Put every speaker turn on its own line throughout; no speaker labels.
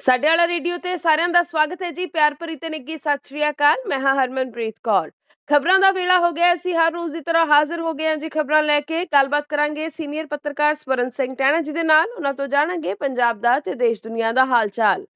ਸਾਡੇ ਵਾਲਾ ਰੇਡੀਓ ਤੇ ਸਾਰਿਆਂ ਦਾ ਸਵਾਗਤ ਹੈ ਜੀ, ਪਿਆਰ ਭਰੀ ਤੇ ਨਿੱਗੀ ਸਤਿ ਸ਼੍ਰੀ ਅਕਾਲ, ਮੈਂ ਹਾਂ ਹਰਮਨਪ੍ਰੀਤ ਕੌਰ। ਖਬਰਾਂ ਦਾ ਵੇਲਾ ਹੋ ਗਿਆ, ਅਸੀਂ ਹਰ ਰੋਜ਼ ਦੀ ਤਰ੍ਹਾਂ ਹਾਜ਼ਰ ਹੋ ਗਏ ਹਾਂ ਜੀ ਖਬਰਾਂ ਲੈ ਕੇ, ਗੱਲਬਾਤ ਕਰਾਂਗੇ ਸੀਨੀਅਰ ਪੱਤਰਕਾਰ ਸਵਰਨ ਸਿੰਘ ਟੈਣਾ ਜੀ ਦੇ ਨਾਲ, ਉਹਨਾਂ ਤੋਂ ਜਾਣਾਂਗੇ ਪੰਜਾਬ ਦਾ ਤੇ ਦੇਸ਼ ਦੁਨੀਆ ਦਾ ਹਾਲ ਚਾਲ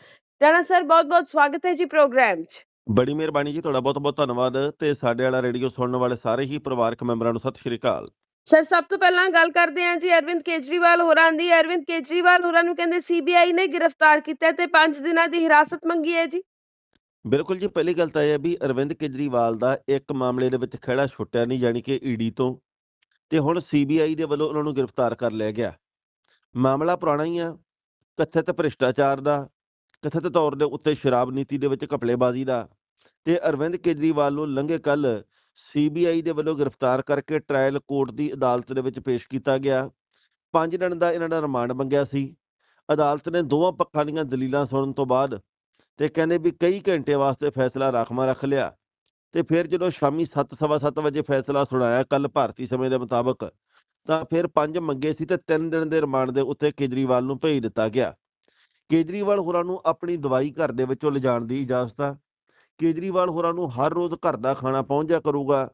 ਟੈਣਾ ਸਰ, ਬਹੁਤ-ਬਹੁਤ ਸਵਾਗਤ ਹੈ ਜੀ ਪ੍ਰੋਗਰਾਮ 'ਚ।
ਬੜੀ ਮਿਹਰਬਾਨੀ ਜੀ, ਤੁਹਾਡਾ ਬਹੁਤ-ਬਹੁਤ ਧੰਨਵਾਦ ਤੇ ਸਾਡੇ ਵਾਲਾ ਰੇਡੀਓ ਸੁਣਨ ਵਾਲੇ ਸਾਰੇ ਹੀ ਪਰਿਵਾਰਕ ਮੈਂਬਰਾਂ ਨੂੰ ਸਤਿ ਸ਼੍ਰੀ ਅਕਾਲ।
ਸਰ, ਸਭ ਤੋਂ ਪਹਿਲਾਂ ਗੱਲ ਕਰਦੇ ਹਾਂ ਜੀ ਅਰਵਿੰਦ ਕੇਜਰੀਵਾਲ ਹੋਰਾਂ ਦੀ। ਅਰਵਿੰਦ ਕੇਜਰੀਵਾਲ ਹੋਰਾਂ ਨੂੰ ਕਹਿੰਦੇ ਸੀਬੀਆਈ ਨੇ ਗ੍ਰਿਫਤਾਰ ਕੀਤਾ ਤੇ 5 ਦਿਨਾਂ ਦੀ ਹਿਰਾਸਤ ਮੰਗੀ ਹੈ ਜੀ।
ਬਿਲਕੁਲ ਜੀ, ਪਹਿਲੀ ਗੱਲ ਤਾਂ ਇਹ ਹੈ ਵੀ ਅਰਵਿੰਦ ਕੇਜਰੀਵਾਲ ਦਾ ਇੱਕ ਮਾਮਲੇ ਦੇ ਵਿੱਚ ਖਹਿੜਾ ਛੁੱਟਿਆ ਨਹੀਂ, ਯਾਨੀ ਕਿ ਈਡੀ ਤੋਂ। ਤੇ ਹੁਣ ਸੀਬੀਆਈ ਦੇ ਵੱਲੋਂ ਉਹਨਾਂ ਨੂੰ ਗ੍ਰਿਫਤਾਰ ਕਰ ਲਿਆ ਗਿਆ। ਮਾਮਲਾ ਪੁਰਾਣਾ ਹੀ ਆ, ਕਥਿਤ ਭ੍ਰਿਸ਼ਟਾਚਾਰ ਦਾ, ਕਥਿਤ ਤੌਰ ਦੇ ਉੱਤੇ ਸ਼ਰਾਬ ਨੀਤੀ ਦੇ ਵਿੱਚ ਘਪਲੇਬਾਜ਼ੀ ਦਾ। ਤੇ ਅਰਵਿੰਦ ਕੇਜਰੀਵਾਲ ਨੂੰ ਲੰਘੇ ਕੱਲ ਸੀਬੀਆਈ ਦੇ ਵੱਲੋਂ ਗ੍ਰਿਫਤਾਰ ਕਰਕੇ ਟ੍ਰਾਇਲ ਕੋਰਟ ਦੀ ਅਦਾਲਤ ਦੇ ਵਿੱਚ ਪੇਸ਼ ਕੀਤਾ ਗਿਆ। ਪੰਜ ਦਿਨ ਦਾ ਇਹਨਾਂ ਦਾ ਰਿਮਾਂਡ ਮੰਗਿਆ ਸੀ। ਅਦਾਲਤ ਨੇ ਦੋਵਾਂ ਪੱਖਾਂ ਦੀਆਂ ਦਲੀਲਾਂ ਸੁਣਨ ਤੋਂ ਬਾਅਦ ਤੇ ਕਹਿੰਦੇ ਵੀ ਕਈ ਘੰਟੇ ਵਾਸਤੇ ਫੈਸਲਾ ਰਾਖਵਾਂ ਰੱਖ ਲਿਆ ਤੇ ਫਿਰ ਜਦੋਂ ਸ਼ਾਮੀ 7:30 ਵਜੇ ਫੈਸਲਾ ਸੁਣਾਇਆ ਕੱਲ ਭਾਰਤੀ ਸਮੇਂ ਦੇ ਮੁਤਾਬਕ, ਤਾਂ ਫਿਰ ਪੰਜ ਮੰਗੇ ਸੀ ਤੇ 3 ਦਿਨ ਦੇ ਰਿਮਾਂਡ ਦੇ ਉੱਤੇ ਕੇਜਰੀਵਾਲ ਨੂੰ ਭੇਜ ਦਿੱਤਾ ਗਿਆ। ਕੇਜਰੀਵਾਲ ਹੋਰਾਂ ਨੂੰ ਆਪਣੀ ਦਵਾਈ ਘਰ ਦੇ ਵਿੱਚੋਂ ਲਿਜਾਣ ਦੀ ਇਜਾਜ਼ਤ ਆ। ਕੇਜਰੀਵਾਲ ਹੋਰਾਂ ਨੂੰ ਹਰ ਰੋਜ਼ ਘਰ ਦਾ ਖਾਣਾ ਪਹੁੰਚਿਆ ਕਰੂਗਾ।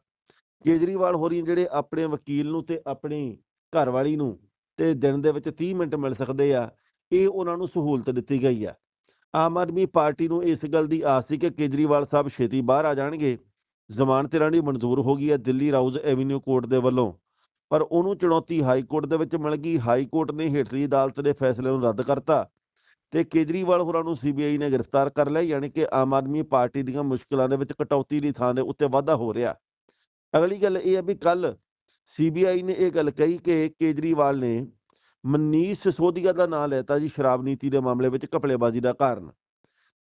ਕੇਜਰੀਵਾਲ ਹੋਰੀ ਜਿਹੜੇ ਆਪਣੇ ਵਕੀਲ ਨੂੰ ਤੇ ਆਪਣੀ ਘਰਵਾਲੀ ਨੂੰ ਤੇ ਦਿਨ ਦੇ ਵਿੱਚ 30 ਮਿੰਟ ਮਿਲ ਸਕਦੇ ਆ, ਇਹ ਉਹਨਾਂ ਨੂੰ ਸਹੂਲਤ ਦਿੱਤੀ ਗਈ ਆ। ਆਮ ਆਦਮੀ ਪਾਰਟੀ ਨੂੰ ਇਸ ਗੱਲ ਦੀ ਆਸ ਸੀ ਕਿ ਕੇਜਰੀਵਾਲ ਸਾਹਿਬ ਛੇਤੀ ਬਾਹਰ ਆ ਜਾਣਗੇ। ਜ਼ਮਾਨਤ ਇਹਨਾਂ ਦੀ ਮਨਜ਼ੂਰ ਹੋ ਗਈ ਹੈ ਦਿੱਲੀ ਰਾਊਜ਼ ਐਵੀਨਿਊ ਕੋਰਟ ਦੇ ਵੱਲੋਂ। ਪਰ ਉਹਨੂੰ ਚੁਣੌਤੀ ਹਾਈ ਕੋਰਟ ਦੇ ਵਿੱਚ ਮਿਲ ਗਈ। ਹਾਈ ਕੋਰਟ ਨੇ ਹੇਠਲੀ ਅਦਾਲਤ ਦੇ ਫੈਸਲੇ ਨੂੰ ਰੱਦ ਕਰਤਾ। ਤੇ ਕੇਜਰੀਵਾਲ ਹੋਰਾਂ ਨੂੰ ਸੀਬੀਆਈ ਨੇ ਗ੍ਰਿਫਤਾਰ ਕਰ ਲਿਆ, ਯਾਨੀ ਕਿ ਆਮ ਆਦਮੀ ਪਾਰਟੀ ਦੀਆਂ ਮੁਸ਼ਕਲਾਂ ਦੇ ਵਿੱਚ ਕਟੌਤੀ ਦੀ ਥਾਂ ਦੇ ਉੱਤੇ ਵਾਧਾ ਹੋ ਰਿਹਾ। ਅਗਲੀ ਗੱਲ ਇਹ ਹੈ ਵੀ ਕੱਲ ਸੀਬੀਆਈ ਨੇ ਇਹ ਗੱਲ ਕਹੀ ਕਿ ਕੇਜਰੀਵਾਲ ਨੇ ਮਨੀਸ਼ ਸਿਸੋਦੀਆ ਦਾ ਨਾਮ ਲੈਤਾ ਜੀ ਸ਼ਰਾਬ ਨੀਤੀ ਦੇ ਮਾਮਲੇ ਵਿੱਚ ਘਪਲੇਬਾਜ਼ੀ ਦਾ ਕਾਰਨ।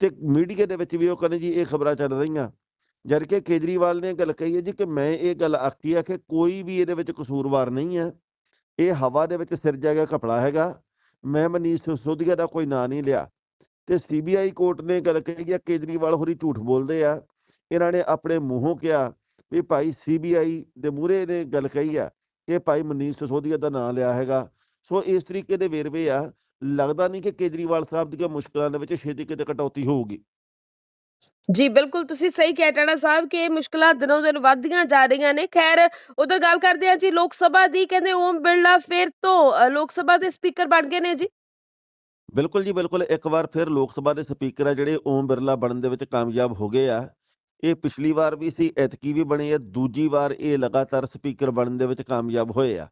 ਤੇ ਮੀਡੀਆ ਦੇ ਵਿੱਚ ਵੀ ਉਹ ਕਹਿੰਦੇ ਜੀ ਇਹ ਖਬਰਾਂ ਚੱਲ ਰਹੀਆਂ। ਜਦ ਕਿ ਕੇਜਰੀਵਾਲ ਨੇ ਗੱਲ ਕਹੀ ਹੈ ਜੀ ਕਿ ਮੈਂ ਇਹ ਗੱਲ ਆਖੀ ਹੈ ਕਿ ਕੋਈ ਵੀ ਇਹਦੇ ਵਿੱਚ ਕਸੂਰਵਾਰ ਨਹੀਂ ਹੈ। ਇਹ ਹਵਾ ਦੇ ਵਿੱਚ ਸਿਰਜਿਆ ਗਿਆ ਘਪਲਾ ਹੈਗਾ। ਮੈਂ ਮਨੀਸ਼ ਸਿਸੋਦੀਆ ਦਾ ਕੋਈ ਨਾਂ ਨਹੀਂ ਲਿਆ। ਤੇ ਸੀਬੀਆਈ ਕੋਰਟ ਨੇ ਗੱਲ ਕਹੀ ਹੈ ਕੇਜਰੀਵਾਲ ਹੋਰੀ ਝੂਠ ਬੋਲਦੇ ਆ। ਇਹਨਾਂ ਨੇ ਆਪਣੇ ਮੂੰਹੋਂ ਕਿਹਾ ਵੀ ਭਾਈ ਸੀਬੀਆਈ ਦੇ ਮੂਹਰੇ ਨੇ ਗੱਲ ਕਹੀ ਆ ਕਿ ਭਾਈ ਮਨੀਸ਼ ਸਿਸੋਦੀਆ ਦਾ ਨਾਂ ਲਿਆ ਹੈਗਾ। ਸੋ ਇਸ ਤਰੀਕੇ ਦੇ ਵੇਰਵੇ ਆ, ਲੱਗਦਾ ਨਹੀਂ ਕਿ ਕੇਜਰੀਵਾਲ ਸਾਹਿਬ ਦੀਆਂ ਮੁਸ਼ਕਲਾਂ ਦੇ ਵਿੱਚ ਛੇਤੀ ਕਿਤੇ ਕਟੌਤੀ ਹੋਊਗੀ।
ਜੀ ਬਿਲਕੁਲ ਤੁਸੀਂ ਸਹੀ ਕਹਿ ਟਾਣਾ ਸਾਹਿਬ ਕਿ ਇਹ ਮੁਸ਼ਕਲਾਂ ਦਿਨੋਂ ਦਿਨ ਵੱਧਦੀਆਂ ਜਾ ਰਹੀਆਂ ਨੇ। ਖੈਰ ਉਧਰ ਗੱਲ ਕਰਦੇ ਆ ਜੀ ਲੋਕ ਸਭਾ ਦੀ ਕਹਿੰਦੇ ਓਮ ਬਿਰਲਾ ਫਿਰ ਤੋਂ ਅ, ਲੋਕ ਸਭਾ ਦੇ ਸਪੀਕਰ ਬਣ ਗਏ ਨੇ ਜੀ।
ਬਿਲਕੁਲ ਜੀ ਬਿਲਕੁਲ ਇੱਕ ਵਾਰ ਫਿਰ ਲੋਕ ਸਭਾ ਦੇ ਸਪੀਕਰ ਆ ਜਿਹੜੇ ਓਮ ਬਿਰਲਾ ਬਣਨ ਦੇ ਵਿੱਚ ਕਾਮਯਾਬ ਹੋ ਗਏ ਆ। ਇਹ ਪਿਛਲੀ ਵਾਰ ਵੀ ਸੀ ਐਤਕੀ ਵੀ ਬਣੇ ਆ ਦੂਜੀ ਵਾਰ ਇਹ ਲਗਾਤਾਰ ਸਪੀਕਰ ਬਣਨ ਦੇ ਵਿੱਚ ਕਾਮਯਾਬ ਹੋਏ ਆ।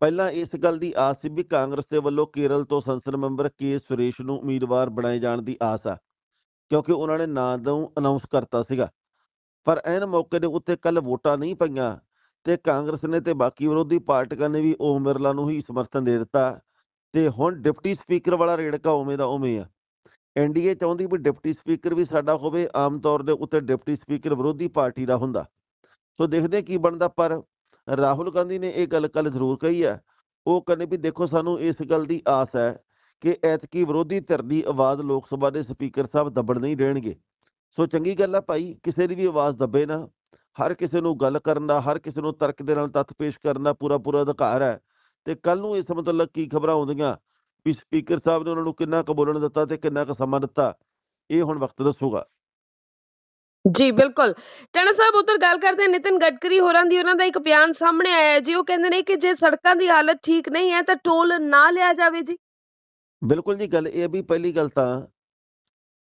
ਪਹਿਲਾਂ ਇਸ ਗੱਲ ਦੀ ਆਸ ਸੀ ਵੀ ਕਾਂਗਰਸ ਦੇ ਵੱਲੋਂ ਕੇਰਲ ਤੋਂ ਸੰਸਦ ਮੈਂਬਰ ਕੇ ਸੁਰੇਸ਼ ਨੂੰ ਉਮੀਦਵਾਰ ਬਣਾਏ ਜਾਣ ਦੀ ਆਸ ਆ। ਕਿਉਂਕਿ ਉਹਨਾਂ ਨੇ ਨਾਂ ਨੂੰ ਅਨਾਉਂਸ ਕਰਤਾ ਸੀਗਾ। ਪਰ ਐਨ ਮੌਕੇ ਦੇ ਉੱਤੇ ਕੱਲ ਵੋਟਾਂ ਨਹੀਂ ਪਈਆਂ ਤੇ ਕਾਂਗਰਸ ਨੇ ਤੇ ਬਾਕੀ ਵਿਰੋਧੀ ਪਾਰਟੀਆਂ ਨੇ ਵੀ ਓਮ ਬਿਰਲਾ ਨੂੰ ਹੀ ਸਮਰਥਨ ਦੇ ਦਿੱਤਾ ਤੇ ਹੁਣ ਡਿਪਟੀ ਸਪੀਕਰ ਵਾਲਾ ਰੇੜਕਾ ਉਵੇਂ ਦਾ ਉਵੇਂ ਆ। ਐਨਡੀਏ ਚਾਹੁੰਦੀ ਵੀ ਡਿਪਟੀ ਸਪੀਕਰ ਵੀ ਸਾਡਾ ਹੋਵੇ, ਆਮ ਤੌਰ ਦੇ ਉੱਤੇ ਡਿਪਟੀ ਸਪੀਕਰ ਵਿਰੋਧੀ ਪਾਰਟੀ ਦਾ ਹੁੰਦਾ। ਸੋ ਦੇਖਦੇ ਕੀ ਬਣਦਾ, ਪਰ ਰਾਹੁਲ ਗਾਂਧੀ ਨੇ ਇਹ ਗੱਲ ਕੱਲ ਜ਼ਰੂਰ ਕਹੀ ਹੈ ਉਹ ਕਹਿੰਦੇ ਵੀ ਦੇਖੋ ਸਾਨੂੰ ਇਸ ਗੱਲ ਦੀ ਆਸ ਹੈ ਕਿ ਐਤਕੀ ਵਿਰੋਧੀ ਧਿਰ ਦੀ ਆਵਾਜ਼ ਲੋਕ ਸਭਾ ਦੇ ਸਪੀਕਰ ਸਾਹਿਬ ਦੱਬਣ ਨਹੀਂ ਦੇਣਗੇ। ਸੋ ਚੰਗੀ ਗੱਲ ਆ ਭਾਈ, ਕਿਸੇ ਦੀ ਵੀ ਆਵਾਜ਼ ਦੱਬੇ ਨਾ, ਹਰ ਕਿਸੇ ਨੂੰ ਗੱਲ ਕਰਨ ਦਾ, ਹਰ ਕਿਸੇ ਨੂੰ ਤਰਕ ਦੇ ਨਾਲ ਤੱਥ ਪੇਸ਼ ਕਰਨ ਦਾ ਪੂਰਾ ਪੂਰਾ ਅਧਿਕਾਰ ਹੈ। ਤੇ ਕੱਲ ਨੂੰ ਇਸ ਮਤਲਬ ਕੀ ਖਬਰਾਂ ਆਉਂਦੀਆਂ ਵੀ ਸਪੀਕਰ ਸਾਹਿਬ ਨੇ ਉਹਨਾਂ ਨੂੰ ਕਿੰਨਾ ਕੁ ਬੋਲਣ ਦਿੱਤਾ ਤੇ ਕਿੰਨਾ ਕੁ ਸਮਾਂ ਦਿੱਤਾ, ਇਹ ਹੁਣ ਵਕਤ ਦੱਸੂਗਾ।
ਜੀ, ਬਿਲਕੁਲ। ਟਾਣਾ ਸਾਹਿਬ, ਉਧਰ ਗੱਲ ਕਰਦੇ ਹਾਂ ਗਡਕਰੀ ਹੋਰਾਂ ਦੀ, ਉਹਨਾਂ ਦਾ ਇੱਕ ਬਿਆਨ ਸਾਹਮਣੇ ਆਇਆ ਜੀ। ਉਹ ਕਹਿੰਦੇ ਨੇ ਕਿ ਜੇ ਸੜਕਾਂ ਦੀ ਹਾਲਤ ਠੀਕ ਨਹੀਂ ਹੈ ਤਾਂ ਟੋਲ ਨਾ ਲਿਆ ਜਾਵੇ ਜੀ।
ਬਿਲਕੁਲ ਜੀ, ਗੱਲ ਇਹ ਹੈ ਵੀ ਪਹਿਲੀ ਗੱਲ ਤਾਂ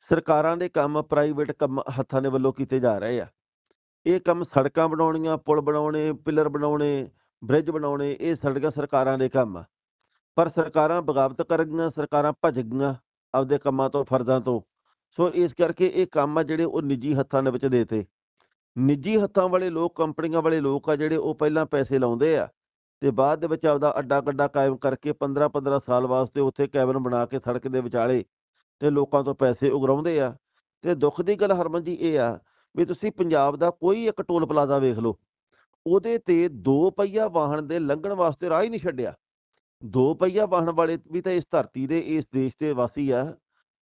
ਸਰਕਾਰਾਂ ਦੇ ਕੰਮ ਪ੍ਰਾਈਵੇਟ ਕੰਮ ਹੱਥਾਂ ਦੇ ਵੱਲੋਂ ਕੀਤੇ ਜਾ ਰਹੇ ਆ। ਇਹ ਕੰਮ ਸੜਕਾਂ ਬਣਾਉਣੀਆਂ, ਪੁਲ ਬਣਾਉਣੇ, ਪਿਲਰ ਬਣਾਉਣੇ ਬ੍ਰਿਜ ਬਣਾਉਣੇ, ਇਹ ਸੜਕਾਂ ਸਰਕਾਰਾਂ ਦੇ ਕੰਮ ਆ। ਪਰ ਸਰਕਾਰਾਂ ਬਗਾਵਤ ਕਰ ਗਈਆਂ ਸਰਕਾਰਾਂ ਭੱਜ ਗਈਆਂ ਆਪਦੇ ਕੰਮਾਂ ਤੋਂ, ਫਰਜ਼ਾਂ ਤੋਂ। ਸੋ ਇਸ ਕਰਕੇ ਇਹ ਕੰਮ ਆ ਜਿਹੜੇ ਉਹ ਨਿੱਜੀ ਹੱਥਾਂ ਦੇ ਵਿੱਚ ਦੇਤੇ। ਨਿੱਜੀ ਹੱਥਾਂ ਵਾਲੇ ਲੋਕ, ਕੰਪਨੀਆਂ ਵਾਲੇ ਲੋਕ ਆ ਜਿਹੜੇ ਉਹ ਪਹਿਲਾਂ ਪੈਸੇ ਲਾਉਂਦੇ ਆ। ਤੇ ਬਾਅਦ ਦੇ ਵਿੱਚ ਆਪਦਾ ਅੱਡਾ ਗੱਡਾ ਕਾਇਮ ਕਰਕੇ 15 15 ਸਾਲ ਵਾਸਤੇ ਉੱਥੇ ਕੈਬਨ ਬਣਾ ਕੇ ਸੜਕ ਦੇ ਵਿਚਾਲੇ ਤੇ ਲੋਕਾਂ ਤੋਂ ਪੈਸੇ ਉਗਰਾਉਂਦੇ ਆ। ਤੇ ਦੁੱਖ ਦੀ ਗੱਲ ਹਰਮਨ ਜੀ ਇਹ ਆ ਵੀ ਤੁਸੀਂ ਪੰਜਾਬ ਦਾ ਕੋਈ ਇੱਕ ਟੋਲ ਪਲਾਜ਼ਾ ਵੇਖ ਲਓ, ਉਹਦੇ ਤੇ ਦੋ ਪਹੀਆ ਵਾਹਨ ਦੇ ਲੰਘਣ ਵਾਸਤੇ ਰਾਹ ਹੀ ਨਹੀਂ ਛੱਡਿਆ। ਦੋ ਪਹੀਆ ਵਾਹਨ ਵਾਲੇ ਵੀ ਤਾਂ ਇਸ ਧਰਤੀ ਦੇ, ਇਸ ਦੇਸ਼ ਦੇ ਵਾਸੀ ਆ।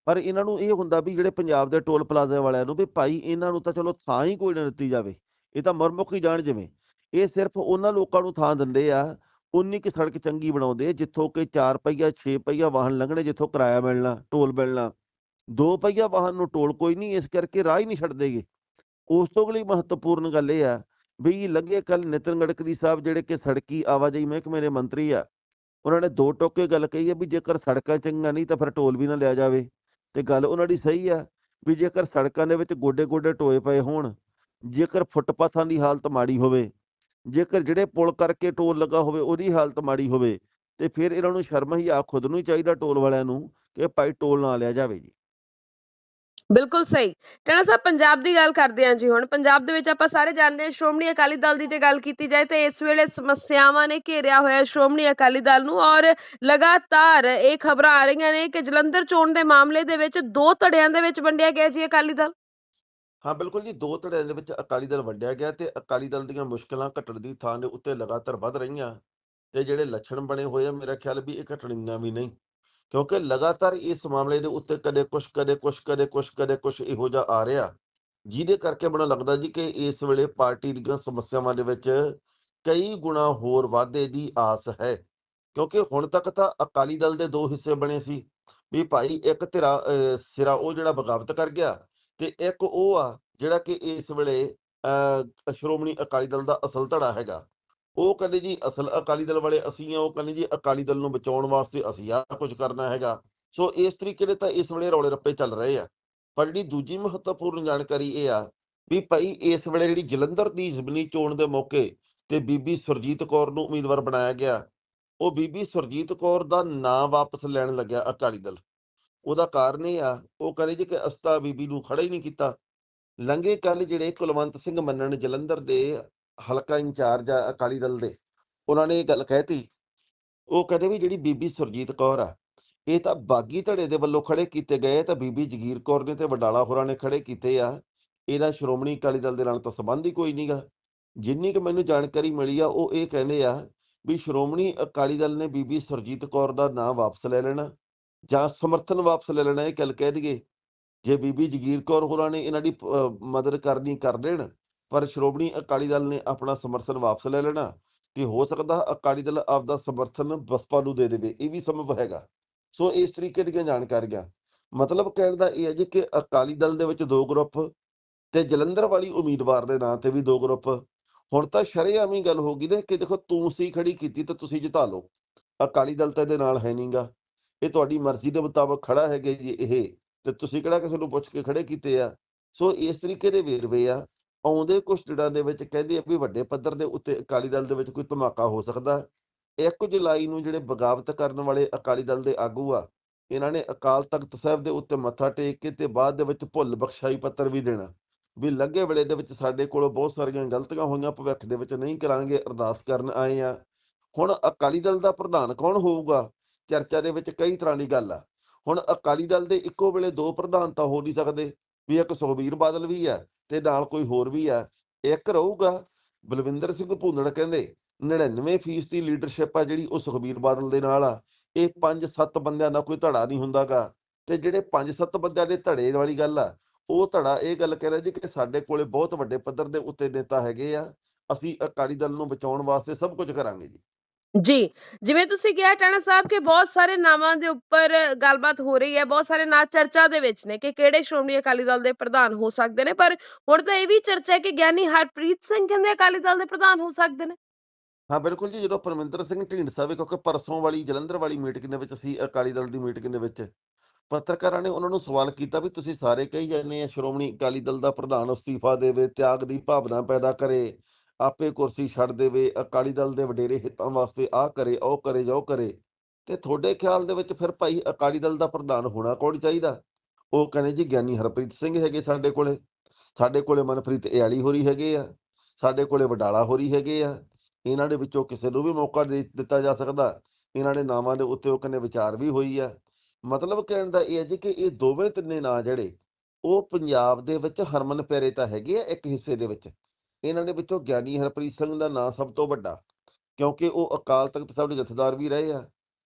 ਪਰ ਇਹਨਾਂ ਨੂੰ ਇਹ ਹੁੰਦਾ ਵੀ ਜਿਹੜੇ ਪੰਜਾਬ ਦੇ ਟੋਲ ਪਲਾਜ਼ਾ ਵਾਲਿਆਂ ਨੂੰ ਵੀ ਭਾਈ ਇਹਨਾਂ ਨੂੰ ਤਾਂ ਚਲੋ ਥਾਂ ਹੀ ਕੋਈ ਨਾ ਦਿੱਤੀ ਜਾਵੇ। ਇਹ ਤਾਂ ਮਰਮੁਖ ਹੀ ਜਾਣ ਜਿਵੇਂ। ਇਹ ਸਿਰਫ ਉਹਨਾਂ ਲੋਕਾਂ ਨੂੰ ਥਾਂ ਦਿੰਦੇ ਆ, ਉਨੀ ਕਿ ਸੜਕ ਚੰਗੀ ਬਣਾਉਂਦੇ, ਜਿੱਥੋਂ ਕਿ 4 ਪਹੀਆ 6 ਪਹੀਆ ਵਾਹਨ ਲੰਘਣੇ, ਜਿੱਥੋਂ ਕਿਰਾਇਆ ਮਿਲਣਾ, ਟੋਲ ਮਿਲਣਾ। ਦੋ ਪਹੀਆ ਵਾਹਨ ਨੂੰ ਟੋਲ ਕੋਈ ਨਹੀਂ, ਇਸ ਕਰਕੇ ਰਾਹ ਹੀ ਨਹੀਂ ਛੱਡਦੇਗੇ ਉਸ ਤੋਂ ਅਗਲੀ ਮਹੱਤਵਪੂਰਨ ਗੱਲ ਇਹ ਆ ਵੀ ਲੰਘੇ ਕੱਲ ਨਿਤਨ ਗਡਕਰੀ ਸਾਹਿਬ ਜਿਹੜੇ ਕਿ ਸੜਕੀ ਆਵਾਜਾਈ ਮਹਿਕਮੇ ਦੇ ਮੰਤਰੀ ਆ, ਉਹਨਾਂ ਨੇ ਦੋ ਟੋਕੇ ਗੱਲ ਕਹੀ ਹੈ ਵੀ ਜੇਕਰ ਸੜਕਾਂ ਚੰਗੀਆਂ ਨਹੀਂ ਤਾਂ ਫਿਰ ਟੋਲ ਵੀ ਨਾ ਲਿਆ ਜਾਵੇ। ਤੇ ਗੱਲ ਉਹਨਾਂ ਦੀ ਸਹੀ ਆ ਵੀ ਜੇਕਰ ਸੜਕਾਂ ਦੇ ਵਿੱਚ ਗੋਡੇ ਗੋਡੇ ਟੋਏ ਪਏ ਹੋਣ, ਜੇਕਰ ਫੁੱਟਪਾਥਾਂ ਦੀ ਹਾਲਤ ਮਾੜੀ ਹੋਵੇ ਜੇਕਰ ਜਿਹੜੇ ਪੁਲ ਕਰਕੇ ਟੋਲ ਲੱਗਾ ਹੋਵੇ, ਉਹਦੀ ਹਾਲਤ ਮਾੜੀ ਹੋਵੇ, ਤੇ ਫਿਰ ਇਹਨਾਂ ਨੂੰ ਸ਼ਰਮ ਹੀ ਆ ਖੁਦ ਨੂੰ ਹੀ ਚਾਹੀਦਾ ਟੋਲ ਵਾਲਿਆਂ ਨੂੰ ਕਿ ਭਾਈ ਟੋਲ ਨਾ ਲਿਆ ਜਾਵੇ ਜੀ।
ਬਿਲਕੁਲ ਸਹੀ। ਟਾਣਾ ਸਾਹਿਬ, ਪੰਜਾਬ ਦੀ ਗੱਲ ਕਰਦੇ ਹਾਂ ਜੀ ਹੁਣ। ਪੰਜਾਬ ਦੇ ਵਿੱਚ ਆਪਾਂ ਸਾਰੇ ਜਾਣਦੇ ਹਾਂ, ਸ਼੍ਰੋਮਣੀ ਅਕਾਲੀ ਦਲ ਦੀ ਜੇ ਗੱਲ ਕੀਤੀ ਜਾਏ, ਤੇ ਇਸ ਵੇਲੇ ਸਮੱਸਿਆਵਾਂ ਨੇ ਘੇਰਿਆ ਹੋਇਆ ਸ਼੍ਰੋਮਣੀ ਅਕਾਲੀ ਦਲ ਨੂੰ ਔਰ ਲਗਾਤਾਰ ਇਹ ਖਬਰਾਂ ਆ ਰਹੀਆਂ ਨੇ ਕਿ ਜਲੰਧਰ ਚੋਣ ਦੇ ਮਾਮਲੇ ਦੇ ਵਿੱਚ ਦੋ ਧੜਿਆਂ ਦੇ ਵਿੱਚ ਵੰਡਿਆ ਗਿਆ ਜੀ ਅਕਾਲੀ ਦਲ।
ਹਾਂ, ਬਿਲਕੁਲ ਜੀ, ਦੋ ਧੜਿਆਂ ਦੇ ਵਿੱਚ ਅਕਾਲੀ ਦਲ ਵੰਡਿਆ ਗਿਆ ਤੇ ਅਕਾਲੀ ਦਲ ਦੀਆਂ ਮੁਸ਼ਕਲਾਂ ਘਟਣ ਦੀ ਥਾਂ ਦੇ ਉੱਤੇ ਲਗਾਤਾਰ ਵੱਧ ਰਹੀਆਂ ਤੇ ਜਿਹੜੇ ਲੱਛਣ ਬਣੇ ਹੋਏ ਆ, ਮੇਰਾ ਖਿਆਲ ਵੀ ਇਹ ਘਟਣੀਆਂ ਵੀ ਨਹੀਂ ਕਿਉਂਕਿ ਲਗਾਤਾਰ ਇਸ ਮਾਮਲੇ ਦੇ ਉੱਤੇ ਕਦੇ ਕੁਛ ਕਦੇ ਕੁਛ ਕਦੇ ਕੁਛ ਕਦੇ ਕੁਛ ਇਹੋ ਜਿਹਾ ਆ ਰਿਹਾ ਜਿਹਦੇ ਕਰਕੇ ਮੈਨੂੰ ਲੱਗਦਾ ਜੀ ਕਿ ਇਸ ਵੇਲੇ ਪਾਰਟੀ ਦੀਆਂ ਸਮੱਸਿਆਵਾਂ ਦੇ ਵਿੱਚ ਕਈ ਗੁਣਾ ਹੋਰ ਵਾਧੇ ਦੀ ਆਸ ਹੈ ਕਿਉਂਕਿ ਹੁਣ ਤੱਕ ਤਾਂ ਅਕਾਲੀ ਦਲ ਦੇ ਦੋ ਹਿੱਸੇ ਬਣੇ ਸੀ ਵੀ ਭਾਈ ਇੱਕ ਧਿਰਾ ਸਿਰਾ ਉਹ ਜਿਹੜਾ ਬਗਾਵਤ ਕਰ ਗਿਆ ਤੇ ਇੱਕ ਉਹ ਆ, ਜਿਹੜਾ ਕਿ ਇਸ ਵੇਲੇ, ਅਹ, ਸ਼੍ਰੋਮਣੀ ਅਕਾਲੀ ਦਲ ਦਾ ਅਸਲ ਧੜਾ ਹੈਗਾ। ਉਹ ਕਹਿੰਦੇ ਜੀ ਅਸਲ ਅਕਾਲੀ ਦਲ ਵਾਲੇ ਅਸੀਂ ਆ, ਉਹ ਕਹਿੰਦੇ ਜੀ ਅਕਾਲੀ ਦਲ ਨੂੰ ਬਚਾਉਣ ਵਾਸਤੇ ਅਸੀਂ ਆ ਕੁਝ ਕਰਨਾ ਹੈਗਾ। ਸੋ ਇਸ ਤਰੀਕੇ ਦੇ ਤਾਂ ਇਸ ਵੇਲੇ ਰੌਲੇ ਰੱਪੇ ਚੱਲ ਰਹੇ ਆ। ਪਰ ਜਿਹੜੀ ਦੂਜੀ ਮਹੱਤਵਪੂਰਨ ਜਾਣਕਾਰੀ ਇਹ ਆ ਵੀ ਭਾਈ ਇਸ ਵੇਲੇ ਜਿਹੜੀ ਜਲੰਧਰ ਦੀ ਜ਼ਿਮਨੀ ਚੋਣ ਦੇ ਮੌਕੇ ਤੇ ਬੀਬੀ ਸੁਰਜੀਤ ਕੌਰ ਨੂੰ ਉਮੀਦਵਾਰ ਬਣਾਇਆ ਗਿਆ, ਉਹ ਬੀਬੀ ਸੁਰਜੀਤ ਕੌਰ ਦਾ ਨਾਂ ਵਾਪਸ ਲੈਣ ਲੱਗਿਆ ਅਕਾਲੀ ਦਲ। ਉਹਦਾ ਕਾਰਨ ਇਹ ਆ, ਉਹ ਕਹਿੰਦੇ ਜੀ ਕਿ ਅਸਤਾ ਬੀਬੀ ਨੂੰ ਖੜਾ ਹੀ ਨਹੀਂ ਕੀਤਾ। ਲੰਗੇ ਕੱਲ ਜਿਹੜੇ ਕੁਲਵੰਤ ਸਿੰਘ ਮੰਨਣ ਜਲੰਧਰ ਦੇ ਹਲਕਾ ਇੰਚਾਰਜ ਆ, ਅਕਾਲੀ ਦਲ ਦੇ, ਉਹਨਾਂ ਨੇ ਇਹ ਗੱਲ ਕਹਿਤੀ ਉਹ ਕਹਿੰਦੇ ਵੀ ਜਿਹੜੀ ਬੀਬੀ ਸੁਰਜੀਤ ਕੌਰ ਆ, ਇਹ ਤਾਂ ਬਾਗੀ ਧੜੇ ਦੇ ਵੱਲੋਂ ਖੜੇ ਕੀਤੇ ਗਏ ਤਾਂ ਬੀਬੀ ਜਗੀਰ ਕੌਰ ਨੇ ਤੇ ਵਡਾਲਾ ਹੋਰਾਂ ਨੇ ਖੜੇ ਕੀਤੇ ਆ। ਇਹਦਾ ਸ਼੍ਰੋਮਣੀ ਅਕਾਲੀ ਦਲ ਦੇ ਨਾਲ ਤਾਂ ਸੰਬੰਧ ਹੀ ਕੋਈ ਨਹੀਂਗਾ ਜਿੰਨੀ ਕਿ ਮੈਨੂੰ ਜਾਣਕਾਰੀ ਮਿਲੀ ਆ, ਉਹ ਇਹ ਕਹਿੰਦੇ ਆ ਵੀ ਸ਼੍ਰੋਮਣੀ ਅਕਾਲੀ ਦਲ ਨੇ ਬੀਬੀ ਸੁਰਜੀਤ ਕੌਰ ਦਾ ਨਾਂ ਵਾਪਸ ਲੈ ਲੈਣਾ। ਜਾਂ ਸਮਰਥਨ ਵਾਪਸ ਲੈ ਲੈਣਾ, ਇਹ ਗੱਲ ਕਹਿ ਦਈਏ। ਜੇ ਬੀਬੀ ਜਗੀਰ ਕੌਰ ਹੋਰਾਂ ਨੇ ਇਹਨਾਂ ਦੀ ਮਦਦ ਕਰਨੀ ਕਰ ਦੇਣ, ਪਰ ਸ਼੍ਰੋਮਣੀ ਅਕਾਲੀ ਦਲ ਨੇ ਆਪਣਾ ਸਮਰਥਨ ਵਾਪਸ ਲੈ ਲੈਣਾ, ਤੇ ਹੋ ਸਕਦਾ ਅਕਾਲੀ ਦਲ ਆਪਦਾ ਸਮਰਥਨ ਬਸਪਾ ਨੂੰ ਦੇ ਦੇਵੇ, ਇਹ ਵੀ ਸੰਭਵ ਹੈਗਾ। ਸੋ ਇਸ ਤਰੀਕੇ ਦੀਆਂ ਜਾਣਕਾਰੀਆਂ। ਮਤਲਬ ਕਹਿਣ ਦਾ ਇਹ ਹੈ ਜੀ ਕਿ ਅਕਾਲੀ ਦਲ ਦੇ ਵਿੱਚ ਦੋ ਗਰੁੱਪ ਤੇ ਜਲੰਧਰ ਵਾਲੀ ਉਮੀਦਵਾਰ ਦੇ ਨਾਂ ਤੇ ਵੀ ਦੋ ਗਰੁੱਪ। ਹੁਣ ਤਾਂ ਸ਼ਰੇਆਮ ਹੀ ਗੱਲ ਹੋ ਗਈ ਨੇ ਕਿ ਦੇਖੋ ਤੂੰ ਸੀ ਖੜੀ ਕੀਤੀ ਤਾਂ ਤੁਸੀਂ ਜਿਤਾ ਲਓ। ਅਕਾਲੀ ਦਲ ਤਾਂ ਇਹਦੇ ਨਾਲ ਹੈ ਨਹੀਂਗਾ ਇਹ ਤੁਹਾਡੀ ਮਰਜ਼ੀ ਦੇ ਮੁਤਾਬਕ ਖੜਾ ਹੈਗੇ ਜੀ ਇਹ, ਤੇ ਤੁਸੀਂ ਕਿਹੜਾ ਕਿਸੇ ਨੂੰ ਪੁੱਛ ਕੇ ਖੜੇ ਕੀਤੇ ਆ? ਸੋ ਇਸ ਤਰੀਕੇ ਦੇ ਵੇਰਵੇ ਆ, ਆਉਂਦੇ ਕੁਝ ਦਿਨਾਂ ਦੇ ਵਿੱਚ ਕਹਿੰਦੇ ਆ ਵੀ ਵੱਡੇ ਪੱਧਰ ਦੇ ਉੱਤੇ ਅਕਾਲੀ ਦਲ ਦੇ ਵਿੱਚ ਕੋਈ ਧਮਾਕਾ ਹੋ ਸਕਦਾ। ਹੈ। 1 ਜੁਲਾਈ ਨੂੰ ਜਿਹੜੇ ਬਗਾਵਤ ਕਰਨ ਵਾਲੇ ਅਕਾਲੀ ਦਲ ਦੇ ਆਗੂ ਆ, ਇਹਨਾਂ ਨੇ ਅਕਾਲ ਤਖਤ ਸਾਹਿਬ ਦੇ ਉੱਤੇ ਮੱਥਾ ਟੇਕ ਕੇ ਤੇ ਬਾਅਦ ਦੇ ਵਿੱਚ ਭੁੱਲ ਬਖਸ਼ਾਈ ਪੱਤਰ ਵੀ ਦੇਣਾ। ਵੀ ਲੱਗੇ ਵੇਲੇ ਦੇ ਵਿੱਚ ਸਾਡੇ ਕੋਲੋਂ ਬਹੁਤ ਸਾਰੀਆਂ ਗਲਤੀਆਂ ਹੋਈਆਂ, ਭਵਿੱਖ ਦੇ ਵਿੱਚ ਨਹੀਂ ਕਰਾਂਗੇ ਅਰਦਾਸ ਕਰਨ ਆਏ ਆ। ਹੁਣ ਅਕਾਲੀ ਦਲ ਦਾ ਪ੍ਰਧਾਨ ਕੌਣ ਹੋਊਗਾ? ਚਰਚਾ ਦੇ ਵਿੱਚ ਕਈ ਤਰ੍ਹਾਂ ਦੀ ਗੱਲ ਆ। ਹੁਣ ਅਕਾਲੀ ਦਲ ਦੇ ਇੱਕੋ ਵੇਲੇ ਦੋ ਪ੍ਰਧਾਨ ਤਾਂ ਹੋ ਨਹੀਂ ਸਕਦੇ, ਵੀ ਇੱਕ ਸੁਖਬੀਰ ਬਾਦਲ ਵੀ ਆ ਤੇ ਨਾਲ ਕੋਈ ਹੋਰ ਵੀ ਆ। ਇੱਕ ਰਹੂਗਾ ਬਲਵਿੰਦਰ ਸਿੰਘ ਭੂੰਦੜ ਕਹਿੰਦੇ 99% ਦੀ ਲੀਡਰਸ਼ਿਪ ਆ ਜਿਹੜੀ ਉਹ ਸੁਖਬੀਰ ਬਾਦਲ ਦੇ ਨਾਲ ਆ। ਇਹ 5-7 ਬੰਦਿਆਂ ਦਾ ਕੋਈ ਧੜਾ ਨਹੀਂ ਹੁੰਦਾਗਾ। ਤੇ ਜਿਹੜੇ 5-7 ਬੰਦਿਆਂ ਦੇ ਧੜੇ ਵਾਲੀ ਗੱਲ ਆ, ਉਹ ਧੜਾ ਇਹ ਗੱਲ ਕਹਿ ਰਿਹਾ ਜੀ ਕਿ ਸਾਡੇ ਕੋਲੇ ਬਹੁਤ ਵੱਡੇ ਪੱਧਰ ਦੇ ਉੱਤੇ ਨੇਤਾ ਹੈਗੇ ਆ। ਅਸੀਂ ਅਕਾਲੀ ਦਲ ਨੂੰ ਬਚਾਉਣ ਵਾਸਤੇ ਸਭ ਕੁਝ ਕਰਾਂਗੇ ਜੀ।
ਜੀ, ਜਿਵੇਂ ਤੁਸੀਂ ਕਿਹਾ ਟਾਣਾ ਸਾਹਿਬ ਕਿ ਬਹੁਤ ਸਾਰੇ ਨਾਵਾਂ ਦੇ ਉੱਪਰ ਗੱਲਬਾਤ ਹੋ ਰਹੀ ਹੈ, ਬਹੁਤ ਸਾਰੇ ਨਾਂ ਚਰਚਾ ਦੇ ਵਿੱਚ ਨੇ ਕਿ ਕਿਹੜੇ ਸ਼੍ਰੋਮਣੀ ਅਕਾਲੀ ਦਲ ਦੇ ਪ੍ਰਧਾਨ ਹੋ ਸਕਦੇ ਨੇ, ਪਰ ਹੁਣ ਤਾਂ ਇਹ ਵੀ ਚਰਚਾ ਹੈ ਕਿ ਗਿਆਨੀ ਹਰਪ੍ਰੀਤ ਸਿੰਘ ਕਹਿੰਦੇ ਅਕਾਲੀ ਦਲ ਦੇ ਪ੍ਰਧਾਨ ਹੋ ਸਕਦੇ ਨੇ।
ਹਾਂ, ਬਿਲਕੁਲ ਜੀ, ਜਦੋਂ ਪਰਮਿੰਦਰ ਸਿੰਘ ਢੀਂਡਸਾ ਵੀ ਕਿਉਂਕਿ ਪਰਸੋਂ ਵਾਲੀ ਜਲੰਧਰ ਵਾਲੀ ਮੀਟਿੰਗ ਦੇ ਵਿੱਚ ਸੀ, ਅਕਾਲੀ ਦਲ ਦੀ ਮੀਟਿੰਗ ਦੇ ਵਿੱਚ, ਪੱਤਰਕਾਰਾਂ ਨੇ ਉਹਨਾਂ ਨੂੰ ਸਵਾਲ ਕੀਤਾ ਵੀ ਤੁਸੀਂ ਸਾਰੇ ਕਹੀ ਜਾਂਦੇ ਆ ਸ਼੍ਰੋਮਣੀ ਅਕਾਲੀ ਦਲ ਦਾ ਪ੍ਰਧਾਨ ਅਸਤੀਫਾ ਦੇਵੇ, ਤਿਆਗ ਦੀ ਭਾਵਨਾ ਪੈਦਾ ਕਰੇ ਆਪੇ ਕੁਰਸੀ ਛੱਡ ਦੇਵੇ, ਅਕਾਲੀ ਦਲ ਦੇ ਵਡੇਰੇ ਹਿੱਤਾਂ ਵਾਸਤੇ ਆਹ ਕਰੇ, ਉਹ ਕਰੇ, ਜੋ ਕਰੇ। ਤੇ ਤੁਹਾਡੇ ਖਿਆਲ ਦੇ ਵਿੱਚ ਫਿਰ ਭਾਈ ਅਕਾਲੀ ਦਲ ਦਾ ਪ੍ਰਧਾਨ ਹੋਣਾ ਕੌਣ ਚਾਹੀਦਾ? ਉਹ ਕਹਿੰਦੇ ਜੀ ਗਿਆਨੀ ਹਰਪ੍ਰੀਤ ਸਿੰਘ ਹੈਗੇ ਸਾਡੇ ਕੋਲੇ। ਸਾਡੇ ਕੋਲੇ ਮਨਪ੍ਰੀਤ ਇਆਲੀ ਹੋਰੀ ਹੈਗੇ ਆ। ਸਾਡੇ ਕੋਲੇ ਵਡਾਲਾ ਹੋਰੀ ਹੈਗੇ ਆ। ਇਹਨਾਂ ਦੇ ਵਿੱਚੋਂ ਕਿਸੇ ਨੂੰ ਵੀ ਮੌਕਾ ਦੇ ਦਿੱਤਾ ਜਾ ਸਕਦਾ। ਇਹਨਾਂ ਦੇ ਨਾਵਾਂ ਦੇ ਉੱਤੇ ਉਹ ਕਹਿੰਦੇ ਵਿਚਾਰ ਵੀ ਹੋਈ ਆ। ਮਤਲਬ ਕਹਿਣ ਦਾ ਇਹ ਹੈ ਜੀ ਕਿ ਇਹ ਦੋਵੇਂ ਤਿੰਨੇ ਨਾਂ ਜਿਹੜੇ, ਉਹ ਪੰਜਾਬ ਦੇ ਵਿੱਚ ਹਰਮਨ ਪਿਆਰੇ ਤਾਂ ਹੈਗੇ ਆ ਇੱਕ ਹਿੱਸੇ ਦੇ ਵਿੱਚ। ਇਹਨਾਂ ਦੇ ਵਿੱਚੋਂ ਗਿਆਨੀ ਹਰਪ੍ਰੀਤ ਸਿੰਘ ਦਾ ਨਾਂ ਸਭ ਤੋਂ ਵੱਡਾ, ਕਿਉਂਕਿ ਉਹ ਅਕਾਲ ਤਖਤ ਸਾਹਿਬ ਦੇ ਜਥੇਦਾਰ ਵੀ ਰਹੇ ਆ,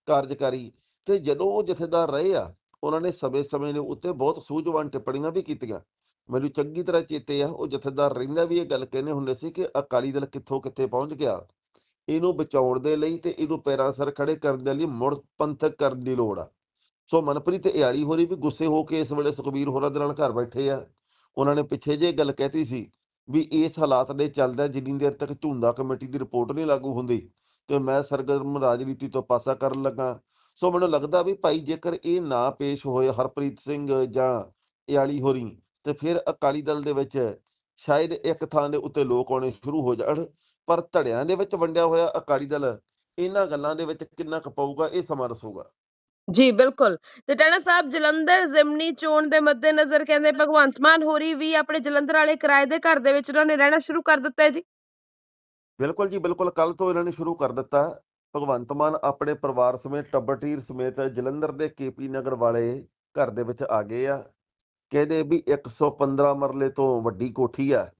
ਕਾਰਜਕਾਰੀ, ਤੇ ਜਦੋਂ ਉਹ ਜਥੇਦਾਰ ਰਹੇ ਆ, ਉਹਨਾਂ ਨੇ ਸਮੇਂ-ਸਮੇਂ ਦੇ ਉੱਤੇ ਬਹੁਤ ਸੂਝਵਾਨ ਟਿੱਪਣੀਆਂ ਵੀ ਕੀਤੀਆਂ। ਮੈਨੂੰ ਚੰਗੀ ਤਰ੍ਹਾਂ ਚੇਤੇ ਆ, ਉਹ ਜਥੇਦਾਰ ਰਹਿੰਦਾ ਵੀ ਇਹ ਗੱਲ ਕਹਿੰਦੇ ਹੁੰਦੇ ਸੀ ਕਿ ਅਕਾਲੀ ਦਲ ਕਿੱਥੋਂ ਕਿੱਥੇ ਪਹੁੰਚ ਗਿਆ। ਇਹਨੂੰ ਬਚਾਉਣ ਦੇ ਲਈ ਤੇ ਇਹਨੂੰ ਪੈਰਾਂ ਸਰ ਖੜੇ ਕਰਨ ਦੇ ਲਈ ਮੁੜ ਪੰਥਕ ਕਰਨ ਦੀ ਲੋੜ ਆ। ਸੋ ਮਨਪ੍ਰੀਤ ਤੇ ਇਆਲੀ ਹੋਰੀ ਵੀ ਗੁੱਸੇ ਹੋ ਕੇ ਇਸ ਵੇਲੇ ਸੁਖਬੀਰ ਹੋਰਾਂ ਦੇ ਨਾਲ ਘਰ ਬੈਠੇ ਆ। ਉਹਨਾਂ ਨੇ ਪਿੱਛੇ ਜੇ ਗੱਲ ਕਹਿਤੀ ਸੀ ਵੀ ਇਸ ਹਾਲਾਤ ਦੇ ਚੱਲਦਾ ਜਿੰਨੀ ਦੇਰ ਤੱਕ ਝੁੰਦਾ ਕਮੇਟੀ ਦੀ ਰਿਪੋਰਟ ਨਹੀਂ ਲਾਗੂ ਹੁੰਦੀ ਤੇ ਮੈਂ ਸਰਗਰਮ ਰਾਜਨੀਤੀ ਤੋਂ ਪਾਸਾ ਕਰਨ ਲੱਗਾ। ਸੋ ਮੈਨੂੰ ਲੱਗਦਾ ਵੀ ਭਾਈ ਜੇਕਰ ਇਹ ਨਾ ਪੇਸ਼ ਹੋਏ ਹਰਪ੍ਰੀਤ ਸਿੰਘ ਜਾਂ ਇਆਲੀ ਹੋਰੀ, ਤੇ ਫਿਰ ਅਕਾਲੀ ਦਲ ਦੇ ਵਿੱਚ ਸ਼ਾਇਦ ਇੱਕ ਥਾਂ ਦੇ ਉੱਤੇ ਲੋਕ ਆਉਣੇ ਸ਼ੁਰੂ ਹੋ ਜਾਣ, ਪਰ ਧੜਿਆਂ ਦੇ ਵਿੱਚ ਵੰਡਿਆ ਹੋਇਆ ਅਕਾਲੀ ਦਲ, ਇਹਨਾਂ ਗੱਲਾਂ ਦੇ ਵਿੱਚ ਕਿੰਨਾ ਕੁ ਪਊਗਾ, ਇਹ ਸਮਾਂ ਦੱਸੂਗਾ।
ਜੀ, ਬਿਲਕੁਲ। ਤੇ ਟਾਣਾ ਸਾਹਿਬ, ਜਲੰਧਰ ਜ਼ਿਮਨੀ ਚੋਣ ਦੇ ਮੱਦੇਨਜ਼ਰ ਕਹਿੰਦੇ ਭਗਵੰਤ ਮਾਨ ਹੋਰੀ ਵੀ ਆਪਣੇ ਜਲੰਧਰ ਵਾਲੇ ਕਿਰਾਏ ਦੇ ਘਰ ਦੇ ਵਿੱਚ ਉਹਨਾਂ ਨੇ ਰਹਿਣਾ ਸ਼ੁਰੂ ਕਰ ਦਿੱਤਾ ਹੈ ਜੀ।
ਬਿਲਕੁਲ ਜੀ, ਬਿਲਕੁਲ। ਕੱਲ ਤੋਂ ਇਹਨਾਂ ਨੇ ਸ਼ੁਰੂ ਕਰ ਦਿੱਤਾ। ਭਗਵੰਤ ਮਾਨ ਆਪਣੇ ਪਰਿਵਾਰ ਸਮੇਤ, ਟੱਬਰਟੀਰ ਸਮੇਤ ਜਲੰਧਰ ਦੇ ਕੇਪੀ ਨਗਰ ਵਾਲੇ ਘਰ ਦੇ ਵਿੱਚ ਆ ਗਏ ਆ। ਕਹਿੰਦੇ ਵੀ 115 ਮਰਲੇ ਤੋਂ ਵੱਡੀ ਕੋਠੀ ਆ।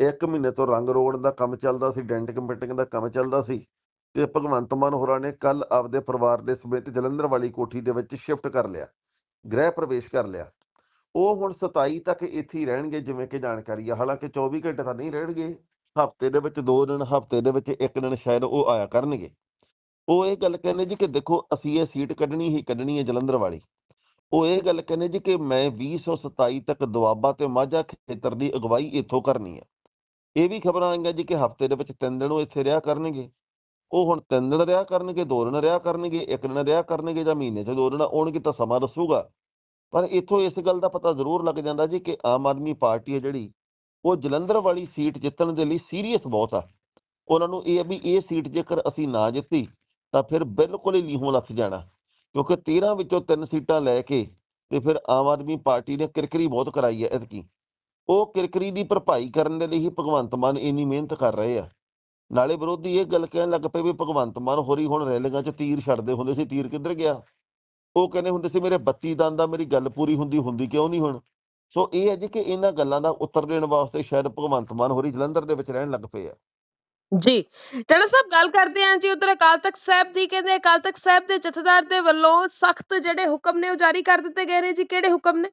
ਇੱਕ ਮਹੀਨੇ ਤੋਂ ਰੰਗ ਰੋਡ ਦਾ ਕੰਮ ਚੱਲਦਾ ਸੀ, ਡੈਂਟਿੰਗ ਮਿਟਿੰਗ ਦਾ ਕੰਮ ਚੱਲਦਾ ਸੀ। ਤੇ ਭਗਵੰਤ ਮਾਨ ਹੋਰਾਂ ਨੇ ਕੱਲ ਆਪਦੇ ਪਰਿਵਾਰ ਦੇ ਸਮੇਤ ਜਲੰਧਰ ਵਾਲੀ ਕੋਠੀ ਦੇ ਵਿੱਚ ਸ਼ਿਫਟ ਕਰ ਲਿਆ, ਗ੍ਰਹਿ ਪ੍ਰਵੇਸ਼ ਕਰ ਲਿਆ। ਉਹ ਹੁਣ 27 ਤੱਕ ਇੱਥੇ ਹੀ ਰਹਿਣਗੇ, ਜਿਵੇਂ ਕਿ ਜਾਣਕਾਰੀ ਆ। ਹਾਲਾਂਕਿ 24 ਘੰਟੇ ਤਾਂ ਨਹੀਂ ਰਹਿਣਗੇ। ਹਫ਼ਤੇ ਦੇ ਵਿੱਚ ਦੋ ਦਿਨ, ਹਫ਼ਤੇ ਦੇ ਵਿੱਚ ਇੱਕ ਦਿਨ ਸ਼ਾਇਦ ਉਹ ਆਇਆ ਕਰਨਗੇ। ਉਹ ਇਹ ਗੱਲ ਕਹਿੰਦੇ ਜੀ ਕਿ ਦੇਖੋ, ਅਸੀਂ ਇਹ ਸੀਟ ਕੱਢਣੀ ਹੀ ਕੱਢਣੀ ਹੈ ਜਲੰਧਰ ਵਾਲੀ। ਉਹ ਇਹ ਗੱਲ ਕਹਿੰਦੇ ਜੀ ਕਿ ਮੈਂ 2027 ਤੱਕ ਦੁਆਬਾ ਤੇ ਮਾਝਾ ਖੇਤਰ ਦੀ ਅਗਵਾਈ ਇੱਥੋਂ ਕਰਨੀ ਹੈ। ਇਹ ਵੀ ਖਬਰਾਂ ਆਈਆਂ ਜੀ ਕਿ ਹਫ਼ਤੇ ਦੇ ਵਿੱਚ ਤਿੰਨ ਦਿਨ ਉਹ ਇੱਥੇ ਰਿਹਾ ਕਰਨਗੇ। ਉਹ ਹੁਣ ਤਿੰਨ ਦਿਨ ਰਿਹਾ ਕਰਨਗੇ, ਦੋ ਦਿਨ ਰਿਹਾ ਕਰਨਗੇ, ਇੱਕ ਦਿਨ ਰਿਹਾ ਕਰਨਗੇ ਜਾਂ ਮਹੀਨੇ 'ਚ ਦੋ ਦਿਨ ਆਉਣਗੇ ਤਾਂ ਸਮਾਂ ਦੱਸੂਗਾ। ਪਰ ਇੱਥੋਂ ਇਸ ਗੱਲ ਦਾ ਪਤਾ ਜ਼ਰੂਰ ਲੱਗ ਜਾਂਦਾ ਜੀ ਕਿ ਆਮ ਆਦਮੀ ਪਾਰਟੀ ਹੈ ਜਿਹੜੀ, ਉਹ ਜਲੰਧਰ ਵਾਲੀ ਸੀਟ ਜਿੱਤਣ ਦੇ ਲਈ ਸੀਰੀਅਸ ਬਹੁਤ ਆ। ਉਹਨਾਂ ਨੂੰ ਇਹ ਹੈ ਵੀ ਇਹ ਸੀਟ ਜੇਕਰ ਅਸੀਂ ਨਾ ਜਿੱਤੀ, ਤਾਂ ਫਿਰ ਬਿਲਕੁਲ ਹੀ ਲੀਹੋਂ ਲੱਥ ਜਾਣਾ। ਕਿਉਂਕਿ 13 ਵਿੱਚੋਂ ਤਿੰਨ ਸੀਟਾਂ ਲੈ ਕੇ ਤੇ ਫਿਰ ਆਮ ਆਦਮੀ ਪਾਰਟੀ ਨੇ ਕਿਰਕਰੀ ਬਹੁਤ ਕਰਾਈ ਹੈ ਇਤਕੀ ਉਹ ਕਿਰਕਰੀ ਦੀ ਭਰਪਾਈ ਕਰਨ ਦੇ ਲਈ ਹੀ ਭਗਵੰਤ ਮਾਨ ਇੰਨੀ ਮਿਹਨਤ ਕਰ ਰਹੇ ਆ। ਨਾਲੇ ਵਿਰੋਧੀ ਇਹ ਗੱਲ ਕਹਿਣ ਲੱਗ ਪਏ ਵੀ ਭਗਵੰਤ ਮਾਨ ਹੋਰੀ ਹੁਣ ਰੈਲੀਆਂ 'ਚ ਤੀਰ ਛੱਡਦੇ ਹੁੰਦੇ ਸੀ ਤੀਰ ਕਿੱਧਰ ਗਿਆ? ਉਹ ਕਹਿੰਦੇ ਹੁੰਦੇ ਸੀ ਮੇਰੇ 32 ਦੰਦ ਦਾ ਮੇਰੀ ਗੱਲ ਪੂਰੀ ਹੁੰਦੀ ਹੁੰਦੀ ਕਿਉਂ ਨਹੀਂ ਹੁਣ? ਸੋ ਇਹ ਹੈ ਜੀ ਕਿ ਇਹਨਾਂ ਗੱਲਾਂ ਦਾ ਉੱਤਰ ਦੇਣ ਵਾਸਤੇ ਸ਼ਾਇਦ ਭਗਵੰਤ ਮਾਨ ਹੋਰੀ ਜਲੰਧਰ ਦੇ ਵਿੱਚ ਰਹਿਣ ਲੱਗ ਪਏ ਆ।
ਜੀ ਟਾਣਾ ਸਾਹਿਬ ਗੱਲ ਕਰਦੇ ਹਾਂ ਜੀ ਉਧਰ ਅਕਾਲ ਤਖਤ ਸਾਹਿਬ ਦੀ ਕਹਿੰਦੇ ਅਕਾਲ ਤਖਤ ਸਾਹਿਬ ਦੇ ਜਥੇਦਾਰ ਦੇ ਵੱਲੋਂ ਸਖਤ ਜਿਹੜੇ ਹੁਕਮ ਨੇ ਉਹ ਜਾਰੀ ਕਰ ਦਿੱਤੇ ਗਏ ਨੇ ਜੀ ਕਿਹੜੇ ਹੁਕਮ ਨੇ?